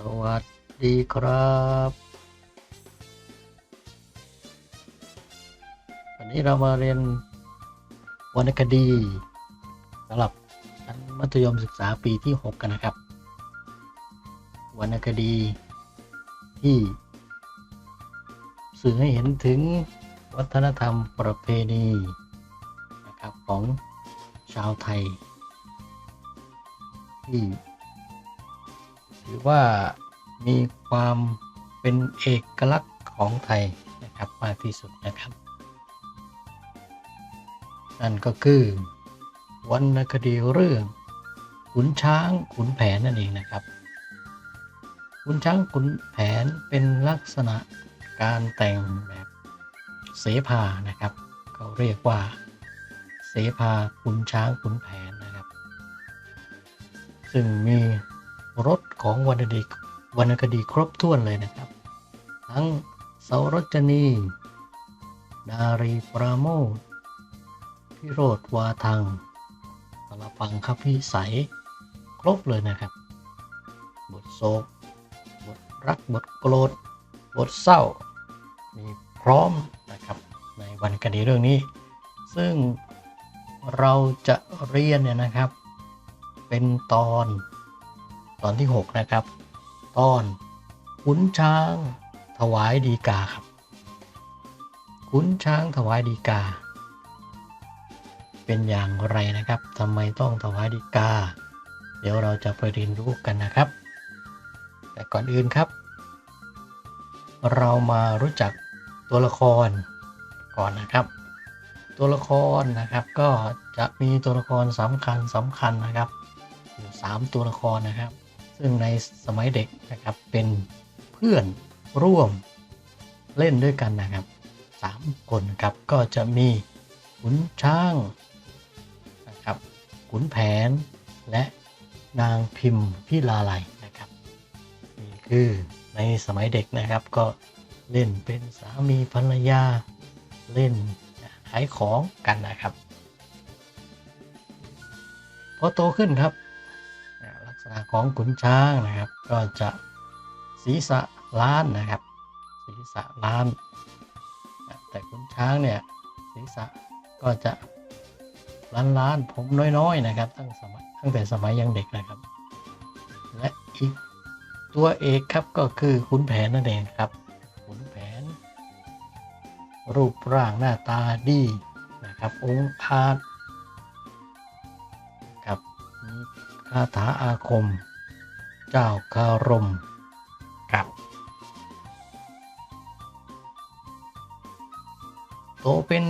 สวัสดีครับวันนี้เรามาเรียนวรรณคดีสำหรับชั้นมัธยมศึกษาปีที่ 6 กันนะครับ วรรณคดีที่ สื่อให้เห็นถึงวัฒนธรรมประเพณีนะครับของชาวไทยที่ ถือว่ามีความเป็นเอกลักษณ์ของไทยนะครับมากที่สุดนะครับ นั่นก็คือวรรณคดีเรื่อง ขุนช้างขุนแผนนั่นเองนะครับ ขุนช้างขุนแผนเป็นลักษณะการแต่งแบบเสภานะครับเขาเรียกว่า เสภาขุนช้างขุนแผนนะครับ ซึ่งมีรถ ของวรรณดีวรรณคดีครบถ้วนเลยนะครับ ทั้งเสารจนีดารีปราโมทพิโรธวาทังสารพังคพิสัย ครบเลยนะครับ บทโศก บทรัก บทโกรธ บทเศร้า มีพร้อมนะครับในวรรณคดีเรื่องนี้ ซึ่งเราจะเรียนเนี่ยนะครับ เป็นตอน ตอนที่ 6 นะครับ ตอนขุนช้าง ถวายดีกาครับขุนช้างถวายดีกา เป็นอย่างไรนะครับทำไมต้องถวายดีกา เดี๋ยวเราจะไปเรียนรู้กันนะครับ แต่ก่อนอื่นครับ เรามารู้จักตัวละครก่อนนะครับ ตัวละครนะครับก็จะมีตัวละครสำคัญสำคัญนะครับอยู่3ตัวละครนะครับ ซึ่งในสมัยเด็กนะครับเป็นเพื่อนร่วมเล่นด้วยกันนะครับ 3 คนครับก็จะมีขุนช้างนะครับขุนแผนและนางพิมพิลาไลนะครับนี่คือในสมัยเด็กนะครับก็เล่นเป็นสามีภรรยาเล่นขายของกันนะครับ พอโตขึ้นครับ ษณะของขุนช้างนะครับ ก็จะศีรษะล้านนะครับ ศีรษะล้าน แต่ขุนช้างเนี่ยศีรษะก็จะล้านล้านผมน้อยๆนะครับ ตั้งสมัยตั้งแต่สมัยยังเด็กนะครับ และอีกตัวเอกครับก็คือขุนแผนนั่นเองครับขุนแผน รูปร่างหน้าตาดีนะครับองค์อาจาถาอาคม เจ้าคารม ครับ โตเป็น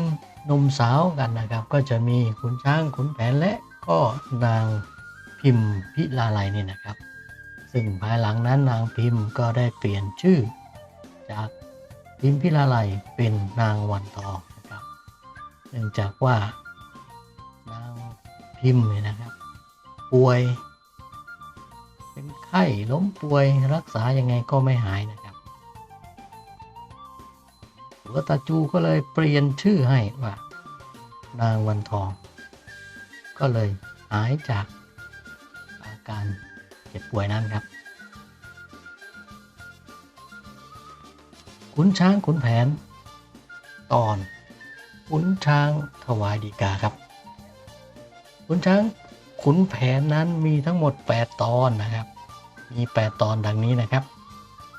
หนุ่มสาวกันนะครับ ก็จะมีขุนช้างขุนแผนและก็นางพิมพิลาไลนี่นะครับ ซึ่งภายหลังนั้นนางพิมพ์ก็ได้เปลี่ยนชื่อ จากพิมพิลาไลเป็นนางวันทองนะครับ เนื่องจากว่านางพิมพ์เนี่ยนะครับ ป่วย เป็นไข้ล้มป่วยรักษายังไงก็ไม่หายนะครับหัวตาจูก็เลยเปลี่ยนชื่อให้ว่า นางวันทอง ก็เลยหายจากอาการเจ็บป่วยนั้นครับขุนช้างขุนแผน ตอนขุนช้างถวายดีกาครับขุนช้าง ขุนแผนนั้นมีทั้งหมด 8 ตอนนะครับ มี 8 ตอนดังนี้นะครับ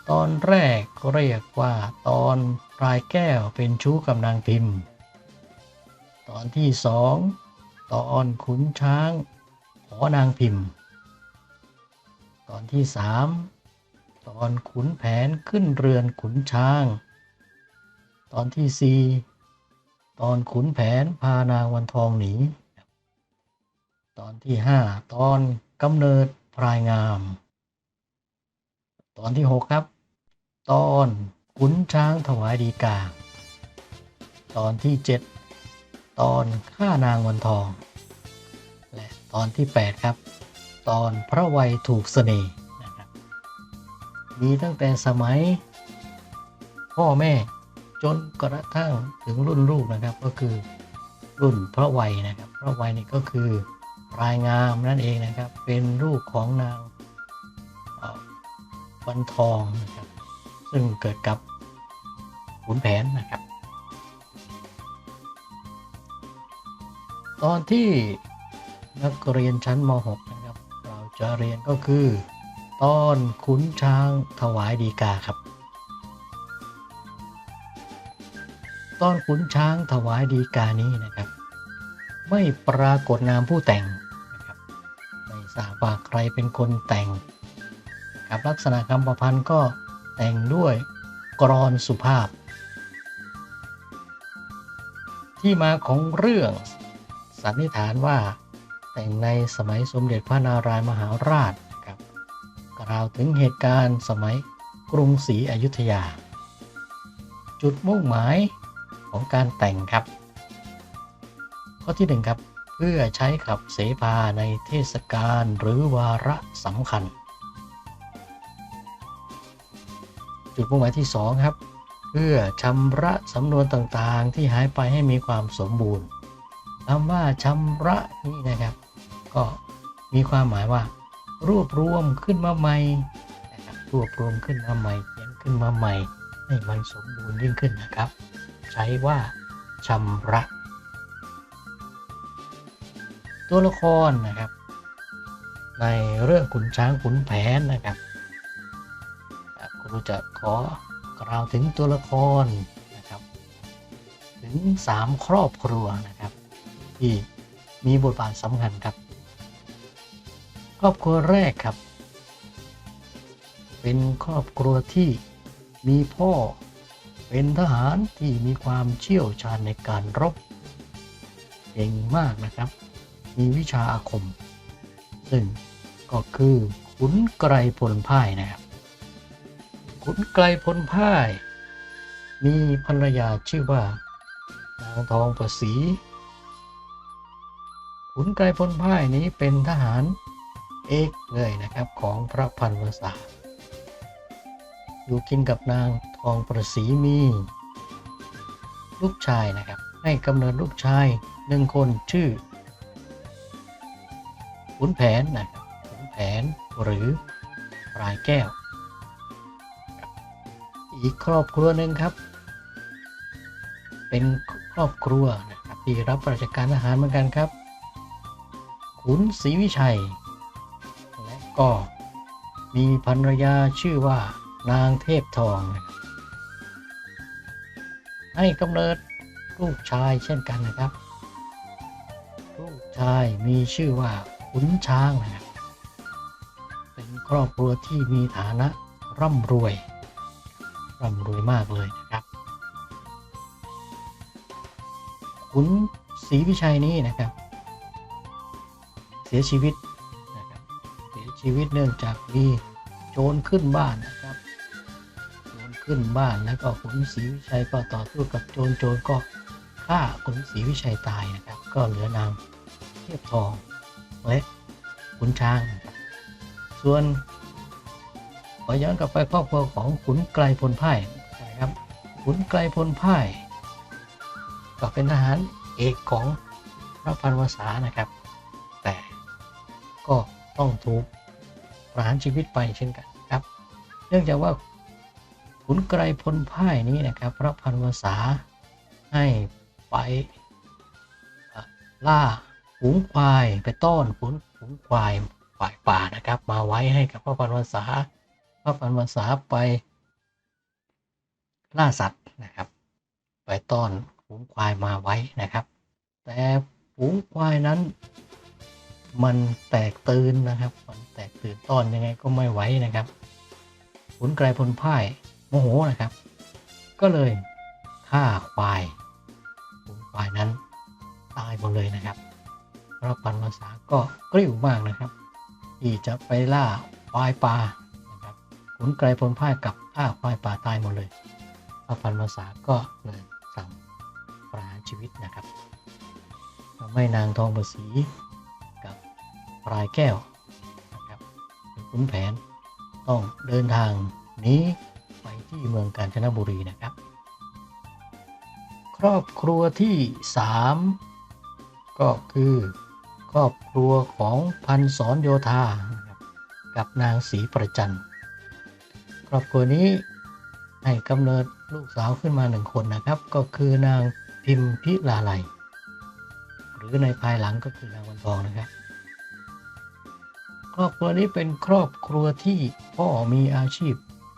ตอนแรกเรียกว่าตอนปลายแก้วเป็นชู้กับนางพิมพ์ ตอนที่สองตอนขุนช้างขอนางพิมพ์ ตอนที่สามตอนขุนแผนขึ้นเรือนขุนช้าง ตอนที่สี่ตอนขุนแผนพานางวันทองหนี ตอนที่ห้าตอนกำเนิดพรายงาม ตอนที่หกครับ ตอนขุนช้างถวายดีกา ตอนที่เจ็ดตอนฆ่านางวันทอง และตอนที่ 8 ครับ ตอนพระวัยถูกเสน่ห์นะครับมีตั้งแต่สมัย พ่อแม่จนกระทั่งถึงรุ่นลูกนะครับก็คือรุ่นพระวัยนะครับ พระวัยนี่ก็คือ รายงามนั่นเองนะครับ เป็นลูกของนางวันทองนะครับ ซึ่งเกิดกับขุนแผนนะครับ ตอนที่นักเรียนชั้นม .6 นะครับ เราจะเรียนก็คือ ตอนขุนช้างถวายดีกาครับ ตอนขุนช้างถวายดีกานี้นะครับ ไม่ปรากฏนามผู้แต่งนะครับไม่ทราบว่าใครเป็นคนแต่งนะครับลักษณะคำประพันธ์ก็แต่งด้วยกรอนสุภาพ ที่มาของเรื่องสันนิษฐานว่าแต่งในสมัยสมเด็จพระนารายมหาราชนะครับกล่าวถึงเหตุการณ์สมัยกรุงศรีอยุธยา จุดมุ่งหมายของการแต่งครับ ข้อที่หนึ่งครับ เพื่อใช้ขับเสภาในเทศกาลหรือวาระสำคัญ จุดมุ่งหมายที่สองครับ เพื่อชำระสำนวนต่างๆ ที่หายไปให้มีความสมบูรณ์คำว่าชำระนี่นะครับ ก็มีความหมายว่า รวบรวมขึ้นมาใหม่นะครับรวบรวมขึ้นมาใหม่เขียนขึ้นมาใหม่ ให้มันสมบูรณ์ยิ่งขึ้นนะครับ ใช้ว่าชำระ ตัวละครนะครับ ในเรื่องขุนช้างขุนแผนนะครับครูจะขอกล่าวถึงตัวละครนะครับ ถึง 3 ครอบครัวนะครับ ที่มีบทบาทสำคัญครับ ครอบครัวแรกครับ เป็นครอบครัวที่มีพ่อเป็นทหารที่มีความเชี่ยวชาญในการรบเก่งมากนะครับ มีวิชาอาคม ซึ่งก็คือขุนไกรพลพ่ายนะครับ ขุนไกรพลพ่าย มีภรรยาชื่อว่านางทองประศรีขุนไกรพลพ่ายนี้เป็นทหารเอกเลยนะครับของพระพันวษาอยู่กินกับนางทองประศรีมีลูกชายนะครับ ให้กำเนิดลูกชายหนึ่งคนชื่อ ขุนแผนนะครับขุนแผนหรือปลายแก้ว อีกครอบครัวหนึ่งครับ เป็นครอบครัวนะครับที่รับราชการทหารเหมือนกันครับ ขุนศรีวิชัย และก็มีภรรยาชื่อว่านางเทพทองนะครับให้กำเนิดลูกชายเช่นกันนะครับ ลูกชายมีชื่อว่า ขุนช้างนะครับเป็นครอบครัวที่มีฐานะร่ำรวย ร่ำรวยมากเลยนะครับขุนศรีวิชัยนี้นะครับ เสียชีวิตนะครับเสียชีวิตเนื่องจากมีโจรขึ้นบ้านนะครับโจรขึ้นบ้านแล้วก็ขุนศรีวิชัยก็ต่อสู้กับโจรโจรก็ฆ่าขุนศรีวิชัยตายนะครับ ก็เหลือนางเทพทอง และขุนช้าง ส่วนขอย้อนกลับไปครอบครัวของขุนไกรพลพ่ายนะครับ ขุนไกรพลพ่าย ก็เป็นทหารเอกของพระพันวษานะครับ แต่ก็ต้องถูกประหารชีวิตไปเช่นกันครับ เนื่องจากว่าขุนไกรพลพ่ายนี้นะครับ พระพันวษาให้ไปล่า ฝูงควายไปต้อนฝูงฝูงควายฝ่ายป่านะครับ มาไว้ให้กับพระพันวษาพระพันวษาไปล่าสัตว์นะครับ ไปต้อนฝูงควายมาไว้นะครับ แต่ฝูงควายนั้น มันแตกตื่นนะครับ มันแตกตื่นต้อนยังไงก็ไม่ไหวนะครับขุนไกรพลพ่ายโมโหนะครับ ก็เลยฆ่าควายฝูงควายนั้นตายหมดเลยนะครับ พระพันวษาก็กริ้วมากนะครับ ที่จะไปล่าควายป่านะครับขุนไกรพลพ่ายกับฆ่าควายป่าตายหมดเลยพระพันวษาก็เลยสั่งประหารชีวิตนะครับทำให้นางทองประศรีกับปลายแก้วนะครับขุนแผนต้องเดินทางหนี้ไปที่เมืองกาญจนบุรีนะครับ ครอบครัวที่ 3 ก็คือ ครอบครัวของพันศรโยธากับนางศรีประจันครอบครัวนี้ให้กำเนิดลูกสาวขึ้นมาหนึ่งคนนะครับ ก็คือนางพิมพิลาไลยหรือในภายหลังก็คือนางวันทองนะครับครอบครัวนี้เป็นครอบครัวที่พ่อมีอาชีพ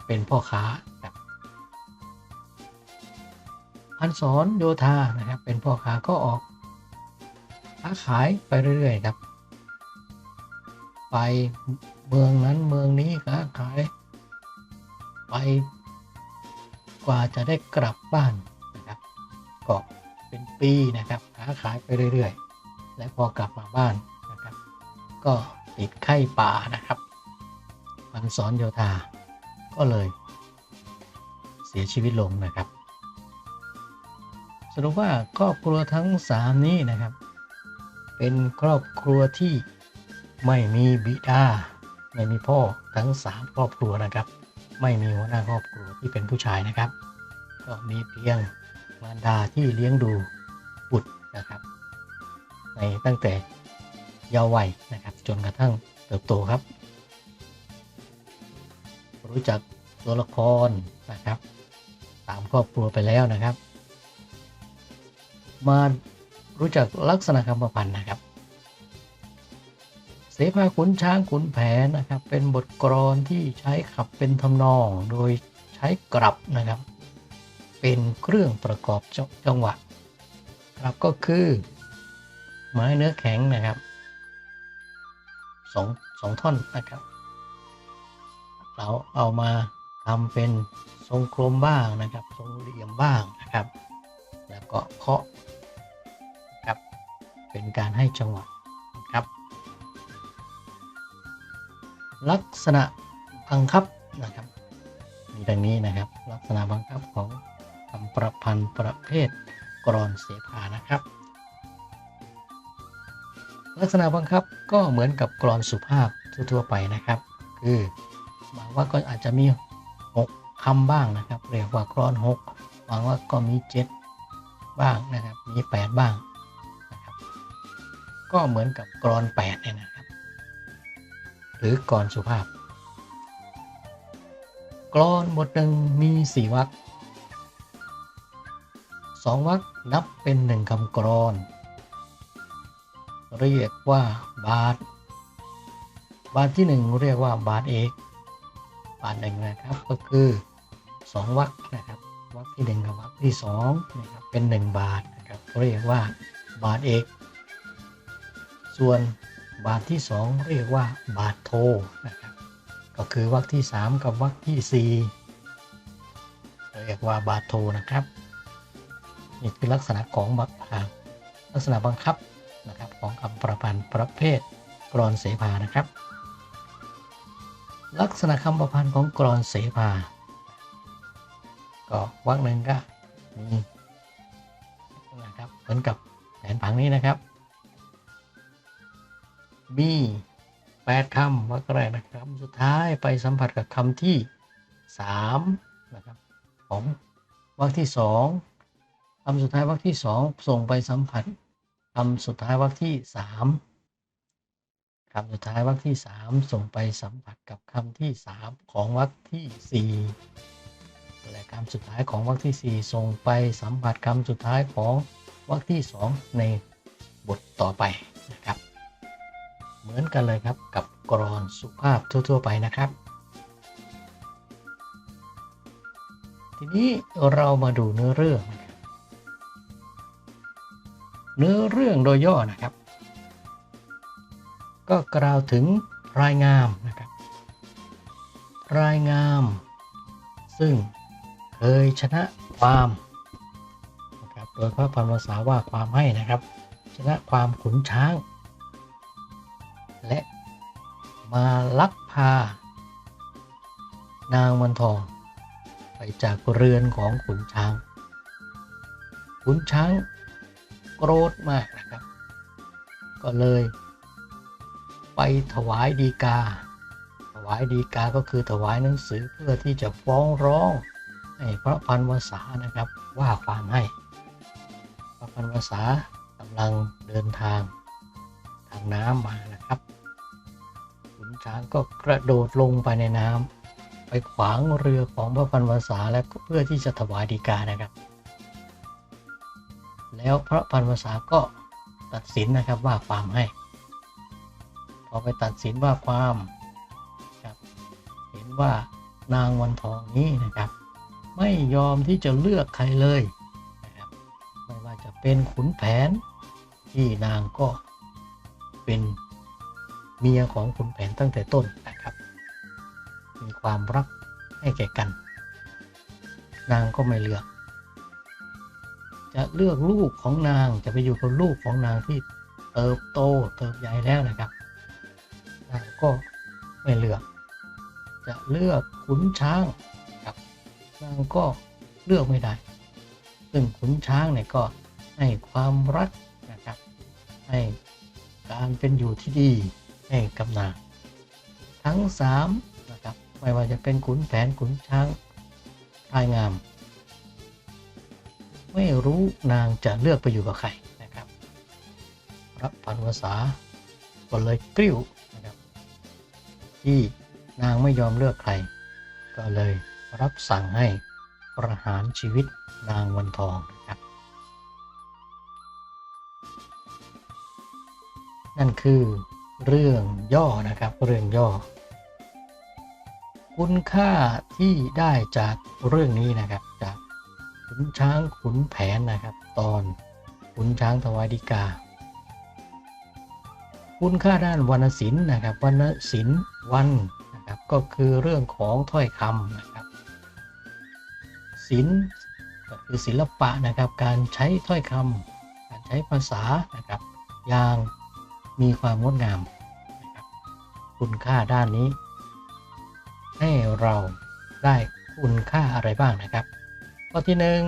เป็นพ่อค้าครับพันสอนโยธานะครับเป็นพ่อค้าก็ออก ค้าขายไปเรื่อยๆครับ ไปเมืองนั้นเมืองนี้ค้าขาย ไปกว่าจะได้กลับบ้านนะครับก็เป็นปีนะครับค้าขายไปเรื่อยๆ และพอกลับมาบ้านนะครับ ก็ติดไข้ป่านะครับพันสอนโยธาก็เลย เสียชีวิตลงนะครับ สรุปว่าครอบครัวทั้งสามนี้นะครับ เป็นครอบครัวที่ไม่มีบิดา ไม่มีพ่อทั้งสามครอบครัวนะครับ ไม่มีหัวหน้าครอบครัวที่เป็นผู้ชายนะครับ ก็มีเพียงมารดาที่เลี้ยงดูบุตรนะครับ ในตั้งแต่เยาว์วัยนะครับ จนกระทั่งเติบโตครับ รู้จักตัวละครนะครับตามครอบครัวไปแล้วนะครับ มา รู้จักลักษณะคำประพันธ์นะครับเสภาขุนช้างขุนแผนนะครับ เป็นบทกลอนที่ใช้ขับเป็นทำนอง โดยใช้กลับนะครับ เป็นเครื่องประกอบจังหวะกลับก็คือ ไม้เนื้อแข็งนะครับสองสองท่อนนะครับ เราเอามาทำเป็นทรงกลมบ้างนะครับ ทรงเหลี่ยมบ้างนะครับ แล้วก็เคาะ เป็นการให้จังหวะนะครับ ลักษณะบังคับนะครับ มีดังนี้นะครับ ลักษณะบังคับของคำประพันธ์ประเภทกรอนเสภานะครับ ลักษณะบังคับก็เหมือนกับกรอนสุภาพทั่วๆไปนะครับ คือบางว่าก็อาจจะมี 6คำบ้างนะครับ เรียกว่ากรอน 6 บางว่าก็มี 7 บ้างนะครับ มี 8 บ้าง ก็เหมือนกับกรอน8เนี่ยนะครับ หรือกรอนสุภาพ กรอนบทหนึ่งมี4วรรคสองวรรคนับเป็นหนึ่งคำกรอน เรียกว่าบาท บาทที่หนึ่งเรียกว่าบาทเอกบาทหนึ่งนะครับก็คือสองวรรคนะครับวรรคที่หนึ่งกับวรรคที่สองนะครับเป็นหนึ่งบาทนะครับเรียกว่าบาทเอก ส่วนบาทที่สองเรียกว่าบาทโทนะครับก็คือวรรคที่สามกับวรรคที่สี่เรียกว่าบาทโทนะครับนี่คือลักษณะของบัลักษณะบังคับนะครับของคำประพันธ์ประเภทกรอนเสภานะครับ ลักษณะคำประพันธ์ของกรอนเสภาก็วรรคหนึ่งก็มีนะครับเหมือนกับแผนผังนี้นะครับ มีแปดคำวรรคแรกนะครับสุดท้ายไปสัมผัสกับคำที่สามนะครับของวรรคที่สองคำสุดท้ายวรรคที่สองส่งไปสัมผัสคำสุดท้ายวรรคที่สามคำสุดท้ายวรรคที่สามส่งไปสัมผัสกับคำที่สามของวรรคที่สี่และคำสุดท้ายของวรรคที่สี่ส่งไปสัมผัสคำสุดท้ายของวรรคที่สองในบทต่อไป เหมือนกันเลยครับกับกรอนสุภาพทั่ว ๆ ไปนะครับ ทีนี้เรามาดูเนื้อเรื่อง เนื้อเรื่องโดยย่อนะครับ ก็กล่าวถึงรายงามนะครับ รายงาม ซึ่งเคยชนะความนะครับโดยพระพันวษาว่าความให้นะครับ ชนะความขุนช้าง มาลักพา นางมันทอง ไปจากเรือนของขุนช้าง ขุนช้างโกรธมากนะครับ ก็เลย ไปถวายดีกา ถวายดีกาก็คือถวายหนังสือเพื่อที่จะฟ้องร้องให้พระพันวษานะครับว่าความให้ พระพันวษากำลังเดินทางทางน้ำมา นะครับขุนช้างก็กระโดดลงไปในน้ไปขวางเรือของพระพันวษาและเพื่อที่จะถวายดีกานะครับ แล้วพระพันวษาก็ตัดสินนะครับว่าความให้ พอไปตัดสินว่าความครับเห็นว่านางวันทองนี้นะครับ ไม่ยอมที่จะเลือกใครเลยนะครับไม่ว่าจะเป็นขุนแผนที่นางก็เป็น เมียของขุนแผนตั้งแต่ต้นนะครับ มีความรักให้แก่กัน นางก็ไม่เลือก จะเลือกลูกของนางจะไปอยู่กับลูกของนางที่เติบโตเติบใหญ่แล้วนะครับนางก็ไม่เลือก จะเลือกขุนช้างครับนางก็เลือกไม่ได้ ซึ่งขุนช้างเนี่ยก็ให้ความรักนะครับให้การเป็นอยู่ที่ดี ให้กับนางทั้งสามนะครับไม่ว่าจะเป็นขุนแผนขุนช้างพลายงาม ไม่รู้นางจะเลือกไปอยู่กับใครนะครับพระพันวษาก็เลยกริ้วนะครับที่นางไม่ยอมเลือกใคร ก็เลยรับสั่งให้ประหารชีวิตนางวันทองนะครับ นั่นคือ เรื่องย่อนะครับ เรื่องย่อ คุณค่าที่ได้จากเรื่องนี้นะครับ จากขุนช้างขุนแผนนะครับ ตอนขุนช้างถวายดีกา คุณค่าด้านวรรณศิลป์นะครับวรรณศิลป์วันนะครับ ก็คือเรื่องของถ้อยคำนะครับศิลป์ก็คือศิลปะนะครับการใช้ถ้อยคำการใช้ภาษานะครับอย่าง มีความงดงามคุณค่าด้านนี้ ให้เราได้คุณค่าอะไรบ้างนะครับ ข้อที่หนึ่ง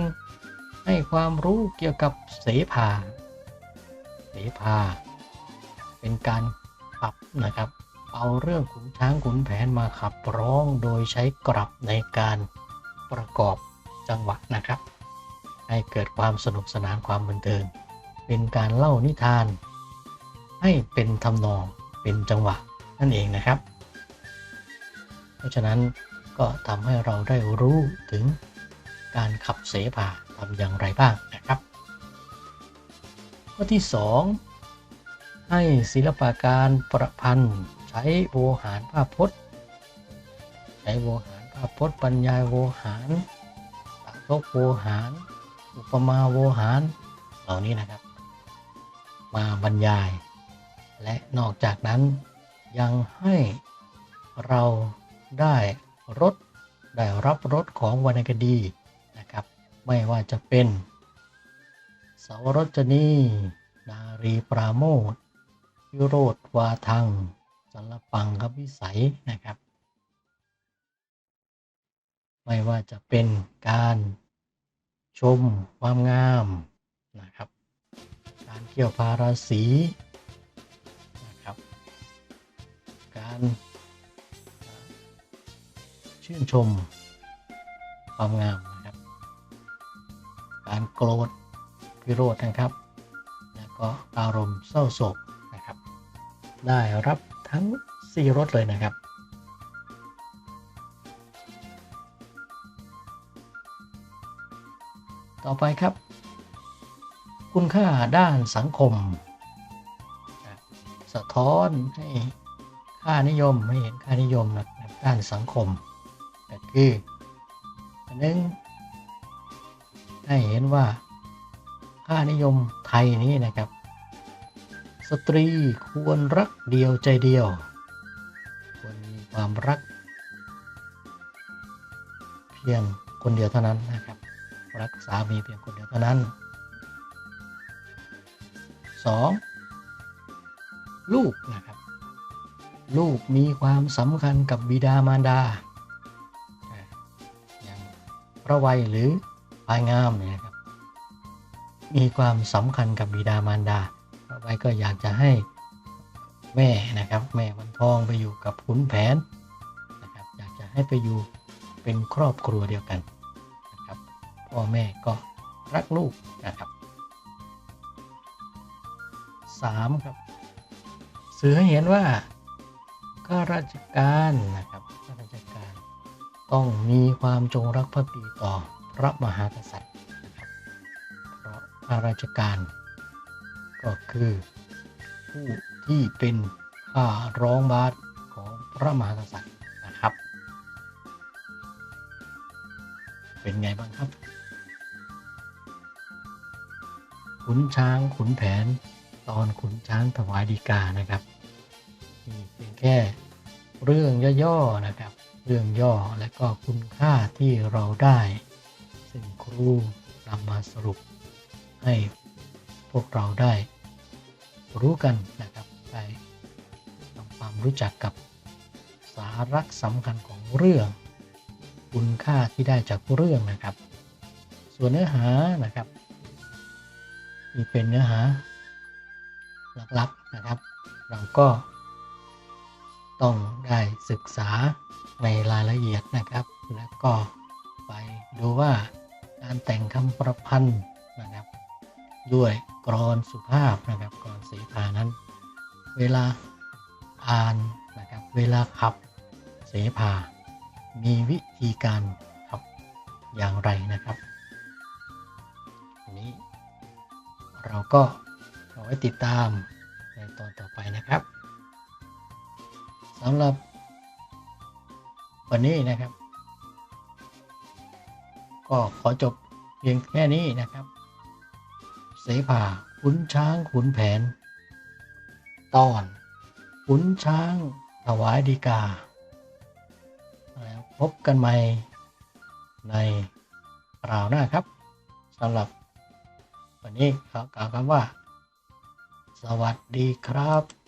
ให้ความรู้เกี่ยวกับเสภา เสภา เป็นการขับนะครับ เอาเรื่องขุนช้างขุนแผนมาขับร้องโดยใช้กลับในการประกอบจังหวะนะครับ ให้เกิดความสนุกสนานความบันเทิง เป็นการเล่านิทาน ให้เป็นทำนองเป็นจังหวะนั่นเองนะครับ เพราะฉะนั้นก็ทำให้เราได้รู้ถึงการขับเสภาทำอย่างไรบ้างนะครับ ข้อที่ 2 ให้ศิลปะการประพันธ์ใช้โวหารภาพพจน์ ใช้โวหารภาพพจน์บรรยาโวหารตทกโวหาร อุปมาโวหารเหล่านี้นะครับ มาบรรยาย และนอกจากนั้นยังให้เราได้รสได้รับรสของวรรณคดีนะครับ ไม่ว่าจะเป็นสาวรจนี นารีปราโมทพิโรธวาทังสารปังควิสัยนะครับ ไม่ว่าจะเป็นการชมความงามนะครับ การเกี่ยวพาราสี การชื่นชมความงามนะครับ การโกรธพิโรธนะครับ แล้วก็อารมณ์เศร้าโศกนะครับ ได้รับทั้ง 4รสเลยนะครับต่อไปครับ คุณค่าด้านสังคม สะท้อนให้ ค่านิยมให้เห็นค่านิยมนะด้านสังคมก็คืออันหนึ่งให้เห็นว่าค่านิยมไทยนี้นะครับ สตรีควรรักเดียวใจเดียว ควรมีความรัก เพียงคนเดียวเท่านั้นนะครับ รักสามีเพียงคนเดียวเท่านั้น 2. ลูกนะครับ ลูกมีความสำคัญกับบิดามารดาอย่างพระวัยหรือพายงามเนี่ยนะครับมีความสำคัญกับบิดามารดาพระวัยก็อยากจะให้แม่นะครับแม่วันทองไปอยู่กับขุนแผนนะครับอยากจะให้ไปอยู่เป็นครอบครัวเดียวกันนะครับพ่อแม่ก็รักลูกนะครับ 3 ครับสื่อให้เห็นว่า ข้าราชการนะครับข้าราชการ ต้องมีความจงรักภักดีต่อพระมหากษัตริย์นะครับเพราะข้าราชการ ก็คือผู้ที่เป็นข้าร้องบาทของพระมหากษัตริย์นะครับ เป็นไงบ้างครับ ขุนช้างขุนแผนตอนขุนช้างถวายดีกานะครับ นี่เป็นแค่เรื่องย่อๆนะครับ เรื่องย่อและก็คุณค่าที่เราได้ ซึ่งครูนำมาสรุปให้พวกเราได้ รู้กันนะครับได้ทำความรู้จักกับสาระสำคัญของเรื่อง คุณค่าที่ได้จากเรื่องนะครับ ส่วนเนื้อหานะครับที่เป็นเนื้อหาหลักๆนะครับ เราก็ ต้องได้ศึกษาในรายละเอียดนะครับ แล้วก็ไปดูว่าการแต่งคำประพันธ์นะครับ ด้วยกรอนสุภาพนะครับกรอนเสภานั้น เวลาอ่านนะครับเวลาขับเสภา มีวิธีการขับอย่างไรนะครับอันนี้เราก็เอาไว้ติดตามในตอนต่อไปนะครับ สำหรับวันนี้นะครับ ก็ขอจบเพียงแค่นี้นะครับ เสภาขุนช้างขุนแผน ตอนขุนช้างถวายดีกา แล้วพบกันใหม่ในคราวหน้าครับสำหรับวันนี้ขอกล่าวคำว่า สวัสดีครับ